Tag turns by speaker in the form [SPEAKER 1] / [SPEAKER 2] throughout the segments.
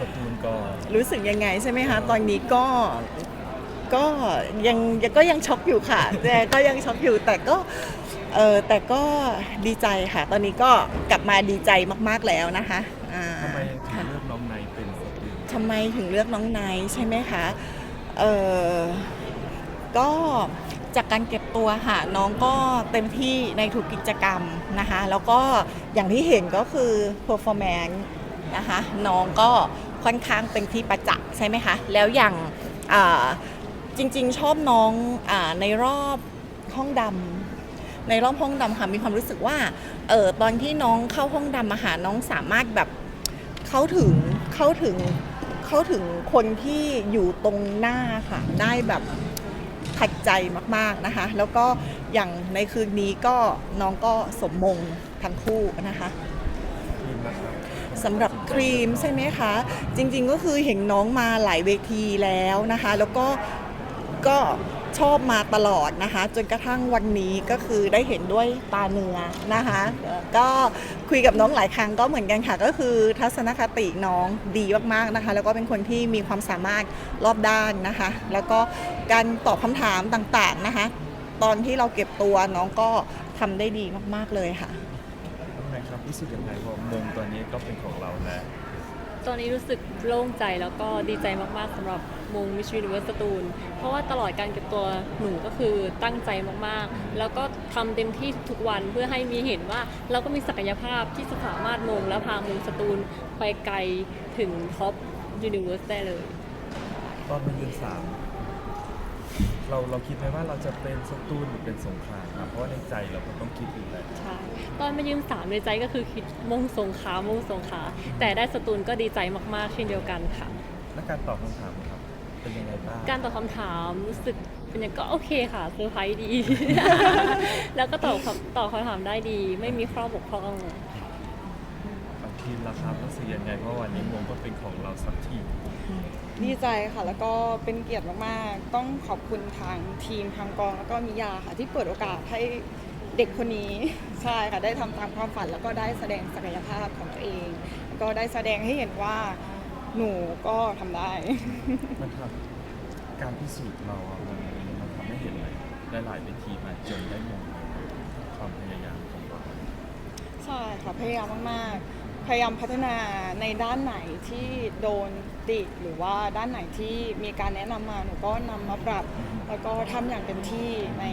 [SPEAKER 1] สตูลก่อน
[SPEAKER 2] รู้สึกยังไงใช่ไหมคะ ตอนนี้ก็ก็ยังยังก็ยังช็อกอยู่ค่ะ แต่ก็ยังช็อกอยู่แต่ก็เออแต่ก็ดีใจค่ะ ตอนนี้ก็กลับมาดีใจมากๆแล้วนะคะอ่า
[SPEAKER 1] ทำไมถึงเลือกน้องไนท์เป็นสตูล
[SPEAKER 2] ทำไมถึงเลือกน้องไนท์ใช่ไหมคะเออก็จากการเก็บตัวค่ะน้องก็เต็มที่ในทุกกิจกรรมนะคะ แล้วก็อย่างที่เห็นก็คือ performance นะคะ น้องก็ ค่อนข้างเป็นที่ประจักษ์ใช่ไหมคะ แล้วอย่างอ่าจริง ๆ ชอบน้องอาในรอบห้องดำในรอบห้องดำค่ะมีความรู้สึกว่าเออตอนที่น้องเข้าห้องดำมาหาน้องสามารถแบบเข้าถึงเข้าถึงเข้าถึงคนที่อยู่ตรงหน้าค่ะ ได้แบบทัดใจมากๆนะคะ แล้วก็อย่างในคืนนี้ก็น้องก็สมมงทั้งคู่นะคะ
[SPEAKER 1] ทีมนะครับ
[SPEAKER 2] สำหรับ ครีมใช่ไหมคะ จริงๆก็คือเห็นน้องมาหลายเวทีแล้วนะคะ แล้วก็ก็ชอบมาตลอดนะคะ จนกระทั่งวันนี้ก็คือได้เห็นด้วยตาเนื้อนะคะ ก็คุยกับน้องหลายครั้งก็เหมือนกันค่ะ ก็คือทัศนคติน้องดีมากๆนะคะ แล้วก็เป็นคนที่มีความสามารถรอบด้านนะคะ แล้วก็การตอบคำถามต่างๆนะคะ ตอนที่เราเก็บตัวน้องก็ทำได้ดีมากๆเลยค่ะ
[SPEAKER 1] รับรู้สึกยังไงพอมงตอนนี้ก็เป็นของเราแล้ว
[SPEAKER 3] ตอนนี้รู้สึกโล่งใจแล้วก็ดีใจมากๆสำหรับมงมิช s ิ n น v เว r ร์สตูลเพราะว่าตลอดการเก็บตัวหนูก็คือตั้งใจมากๆ แล้วก็ทำเต็มที่ทุกๆวันเพื่อให้มีเห็นว่าเราก็มีศักยภาพที่จะสามารถมงและพามงสตูลไปไกลถึงท็อปยูนิเวอร์สได้เลย
[SPEAKER 1] ตอนมายืนสาม เราเราคิดไหมว่าเราจะเป็นสตูลหรือเป็นสงขลาครับเพราะว่าในใจเราก็ต้องคิดอยู่แหละ
[SPEAKER 3] ใช่ตอนมายืมสามในใจก็คือคิดมงสงขลามงสงขลาแต่ได้สตูลก็ดีใจมากๆ เช่นเดียวกันค่ะ
[SPEAKER 1] และการตอบคำถามครับ เป็นยังไงบ้าง
[SPEAKER 3] การตอบคำถามรู้สึกเป็นยังก็โอเคค่ะเซอร์ไพรส์ดี แล้วก็ตอบคำตอบคำถามได้ดี ไม่มีข้อบกพร่อง
[SPEAKER 1] บางทีมราคารู้สึกยังไงเพราะวันนี้มงก็เป็นของเราสักที
[SPEAKER 4] ดีใจค่ะ แล้วก็เป็นเกียรติมาก ๆ ต้องขอบคุณทางทีมทางกอง แล้วก็มิยาค่ะ ที่เปิดโอกาสให้เด็กคนนี้ใช่ค่ะ ได้ทำตามความฝัน แล้วก็ได้แสดงศักยภาพของตัวเองแล้วก็ได้แสดงให้เห็นว่าหนูก็ทำได้
[SPEAKER 1] มันทำการพิสูจน์เราอะมันมันทำให้เห็นเลยได้หลายเวทีมาจนได้มงความพยายามของเรา
[SPEAKER 4] ใช่ค่ะพยายามมาก ๆ พยายามพัฒนาในด้านไหนที่โดนติหรือว่าด้านไหนที่มีการแนะนำมาหนูก็นำมาปรับ แล้วก็ทำอย่างเต็มที่ใน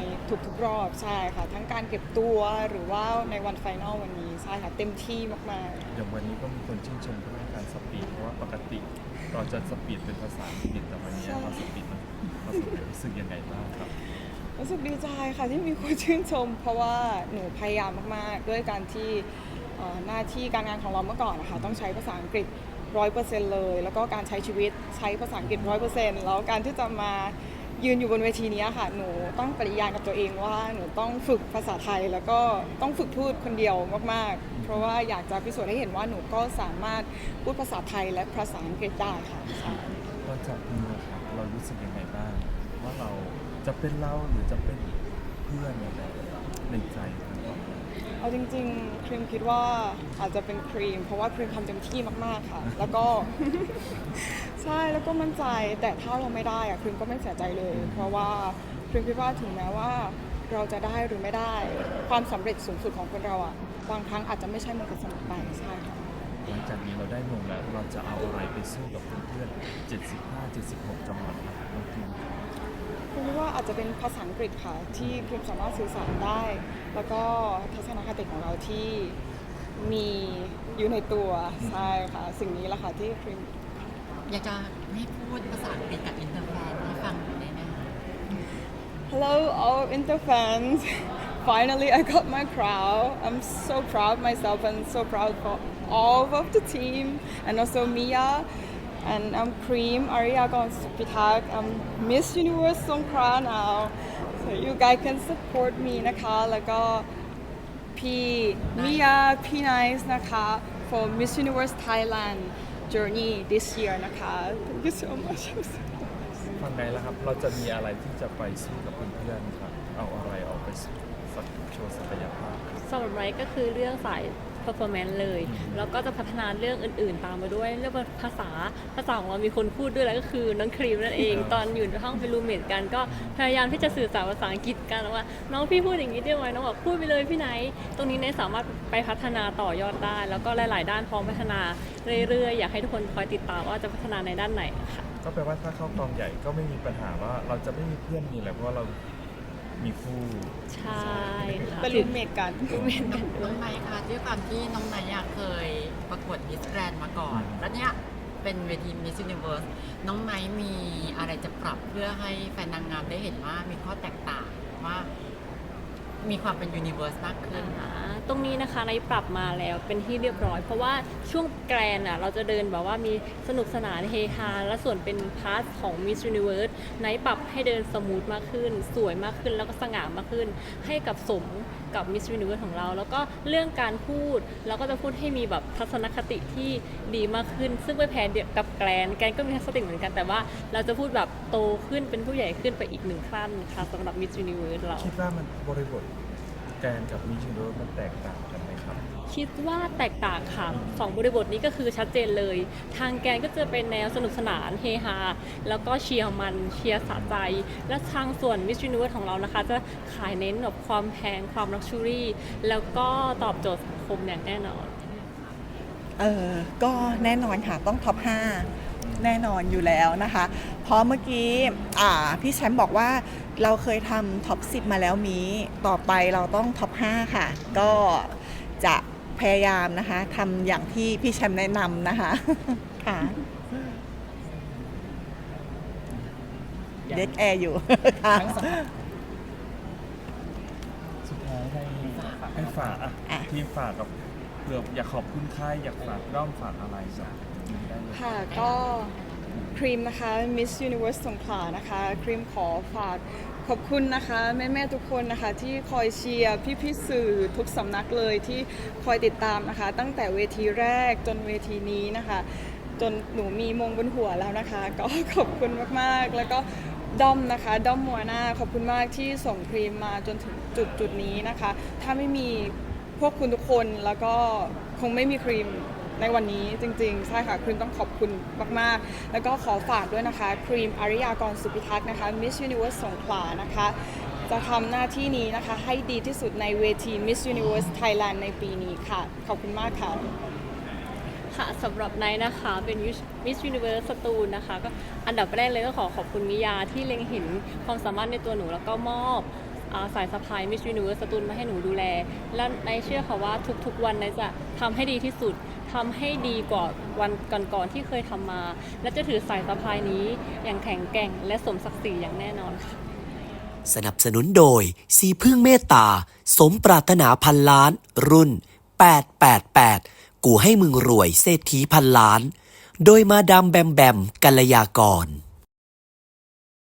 [SPEAKER 4] ทุกๆรอบใช่ค่ะ ทั้งการเก็บตัวหรือว่าในวันไฟนอลวันนี้ใช่ค่ะเต็มที่มากๆ
[SPEAKER 1] อย่างวันนี้ก็มีคนชื่นชมเรื่องการสปีดเพราะว่าปกติเราจะสปีดเป็นภาษาอังกฤษแต่วันนี้
[SPEAKER 4] ใช่
[SPEAKER 1] เราสปีดมันเราสปีดรู้สึกยังไงบ้างครับ
[SPEAKER 4] รู้สึกดีใจค่ะที่มีคนชื่นชม เพราะว่าหนูพยายามมากๆ ด้วยการที่เอ่อ หน้าที่การงานของเราเมื่อก่อนนะคะต้องใช้ภาษาอังกฤษร้อยเปอร์เซ็นต์เลย แล้วก็การใช้ชีวิตใช้ภาษาอังกฤษร้อยเปอร์เซ็นต์แล้วการที่จะมายืนอยู่บนเวทีนี้ค่ะ หนูต้องปริญากับตัวเองว่าหนูต้องฝึกภาษาไทย แล้วก็ต้องฝึกพูดคนเดียวมากๆ เพราะว่าอยากจะพิสูจน์ให้เห็นว่าหนูก็สามารถพูดภาษาไทยและภาษาอังกฤษได้ค่ะใช่
[SPEAKER 1] ตอนจับมือครับเรารู้สึกยังไงบ้างว่าเราจะเป็นเราหรือจะเป็นเพื่อนอะไรในใจ
[SPEAKER 4] เอาจริงๆครีมคิดว่าอาจจะเป็นครีม เพราะว่าครีมทำเต็มที่มากๆค่ะ แล้วก็ ใช่แล้วก็มั่นใจแต่ถ้าเราไม่ได้อะครีมก็ไม่เสียใจเลย เพราะว่าครีมคิดว่าถึงแม้ว่า เราจะได้หรือไม่ได้ ความสำเร็จสูงสุดของคนเราอะบางครั้งอาจจะไม่ใช่มงกุฎเสมอไปใช่ค่ะ
[SPEAKER 1] หลังจากนี้เราได้มงแล้วเราจะเอาอะไรไปสู้กับเพื่อนๆ75 76 จังหวัดครับน้องทีม
[SPEAKER 4] ครีมคิดว่าอาจจะเป็นภาษาอังกฤษค่ะ ที่ครีมสามารถสื่อสารได้ แล้วก็ทัศนคติของเรา ที่มีอยู่ในตัวใช่ค่ะ สิ่งนี้แหละค่ะที่ครีม
[SPEAKER 5] อยากจะให้พูดภาษาอังกฤษกับอินเตอร์แฟนให้ฟังหน่อยได้ไหมคะ
[SPEAKER 4] Hello, all Inter fans. Finally, I got my crown. I'm so proud myself and so proud for all of the team and also Mia. And I'm Cream Ariagon Supitak. I'm Miss Universe Songkra now. So you guys can support me นะคะแล้วก็ พี่ Mia, P Nice นะคะ for Miss Universe Thailand journey this year นะคะ Thank you so much. I'm so
[SPEAKER 1] ฟังไหนแล้วครับ เราจะมีอะไรที่จะไปสู้กับเพื่อนๆครับ เอาอะไรออกไปสักโชว์ศักยภาพ
[SPEAKER 3] สำหรับไบรท์ก็คือเรื่องสาย performance เลย แล้วก็จะพัฒนาเรื่องอื่น ๆ ตามมาด้วยเรื่องภาษาภาษาของเรามีคนพูดด้วยแล้วก็คือน้องครีมนั่นเอง ตอนอยู่ในห้องเป็นรูเมทกันก็พยายามที่จะสื่อสารภาษาอังกฤษกันว่า น้องพี่พูดอย่างนี้ได้ไหมน้องบอกพูดไปเลยพี่ไหน ตรงนี้เนี่ยสามารถไปพัฒนาต่อยอดได้ แล้วก็หลาย ๆ ด้านพร้อมพัฒนาเรื่อย ๆ อยากให้ทุกคนคอยติดตามว่าจะพัฒนาในด้านไหนค่ะ
[SPEAKER 1] ก็แปลว่าถ้าเข้ากองใหญ่ก็ไม่มีปัญหาว่าเราจะไม่มีเพื่อนมีอะไรเพราะว่าเรา มีคู่
[SPEAKER 3] ใช่ค่ะ
[SPEAKER 4] เป็นรูมเมทกัน
[SPEAKER 5] น้องไนท์ค่ะด้วยความที่น้องไนท์อะเคยประกวดมิสแกรนมาก่อน แล้วเนี้ยเป็นเวทีมิส s u นิเวิร์สน้องไนท์มีอะไรจะปรับเพื่อให้แฟนนางงามได้เห็นว่ามีข้อแตกต่างว่า มีความเป็นยูนิเวอร์สมากขึ้น
[SPEAKER 3] อ่าตรงนี้นะคะในปรับมาแล้วเป็นที่เรียบร้อย เพราะว่าช่วงแกรนอะเราจะเดินแบบว่ามีสนุกสนานเฮฮาและส่วนเป็นพาร์ทของ Miss Universe ในปรับให้เดินสมูทมากขึ้น สวยมากขึ้นแล้วก็สง่ามากขึ้น ให้กับสมกับ Miss Universe ของเรา แล้วก็เรื่องการพูดเราก็จะพูดให้มีแบบทัศนคติที่ดีมากขึ้น ซึ่งไม่แพ้เดียวกับแกรนแกรนก็มีทัศนคติเหมือนกันแต่ว่า เราจะพูดแบบโตขึ้นเป็นผู้ใหญ่ขึ้นไปอีกหนึ่งขั้นค่ะสำหรับ Miss Universe เรา
[SPEAKER 1] คิดว่ามันบริบทแกนกับมิชิโร่มันแตกต่างกันไหมครับ
[SPEAKER 3] คิดว่าแตกต่างค่ะสองบริบทนี้ก็คือชัดเจนเลย ทางแกนก็จะเป็นแนวสนุกสนานเฮฮาแล้วก็เชียร์มันเชียร์สะใจ และทางส่วนมิส s u น i เวิร์ของเรานะคะ จะขายเน้นแบบความแพงความลักชูรี่ แล้วก็ตอบโจทย์สังคมอย่างแน่นอน
[SPEAKER 2] เออก็แน่นอนค่ะต้องท็อป 5 แน่นอนอยู่แล้วนะคะ เพราะเมื่อกี้อ่าพี่แชมป์บอกว่า เราเคยทำท็อป 10 มาแล้วมีต่อไปเราต้องท็อป 5 ค่ะ ก็จะพยายามนะคะทำอย่างที่พี่แชมป์แนะนำนะคะ ค่ะเด็กแอร์อยู่ค่ะ
[SPEAKER 1] สุดท้ายให้ให้ฝากอะ
[SPEAKER 2] อะ
[SPEAKER 1] ทีมฝากกับเผื่ออยากขอบคุณค่ายอยากฝากด้อมฝากอะไรสักได้เลย
[SPEAKER 4] ค่ะก็ ครีมนะคะ Miss Universe สงขลานะคะ ครีมขอฝากขอบคุณนะคะแม่ๆทุกคนนะคะที่คอยเชียร์พี่ๆสื่อทุกสำนักเลยที่คอยติดตามนะคะ ตั้งแต่เวทีแรกจนเวทีนี้นะคะ จนหนูมีมงบนหัวแล้วนะคะ ก็ขอบคุณมากๆ แล้วก็ด้อมนะคะด้อมมัวหน้าขอบคุณมากที่ส่งครีมมาจนถึงจุดจุดนี้นะคะ ถ้าไม่มีพวกคุณทุกคนแล้วก็คงไม่มีครีม ในวันนี้จริงๆ ใช่ค่ะครีมต้องขอบคุณมากๆ แล้วก็ขอฝากด้วยนะคะ ครีมอาริยากรสุพิทักษ์นะคะ Miss Universe สงขลานะคะ จะทำหน้าที่นี้นะคะ ให้ดีที่สุดในเวที Miss Universe Thailand ในปีนี้ค่ะ ขอบคุณมากค่ะ
[SPEAKER 3] ค่ะสำหรับไนท์นะคะเป็น Miss Universe สตูลนะคะ ก็อันดับแรกเลยก็ขอขอบคุณมิยาที่เล็งเห็นความสามารถในตัวหนูแล้วก็มอบ สายสะพาย Miss Universe สตูลมาให้หนูดูแล และไนเชื่อค่ะว่าทุกๆวันนท์จะทำให้ดีที่สุดทำให้ดีกว่าวันก่อนๆที่เคยทำมา และจะถือสายสะพายนี้อย่างแข็งแกร่ง และสมศักดิ์ศรีอย่างแน่นอนค่ะ
[SPEAKER 6] สนับสนุนโดยสีพึ่งเมตตา สมปรารถนาพันล้าน รุ่น 888 กูให้มึงรวยเศรษฐีพันล้าน โดยมาดามแบมแบมกัลยากร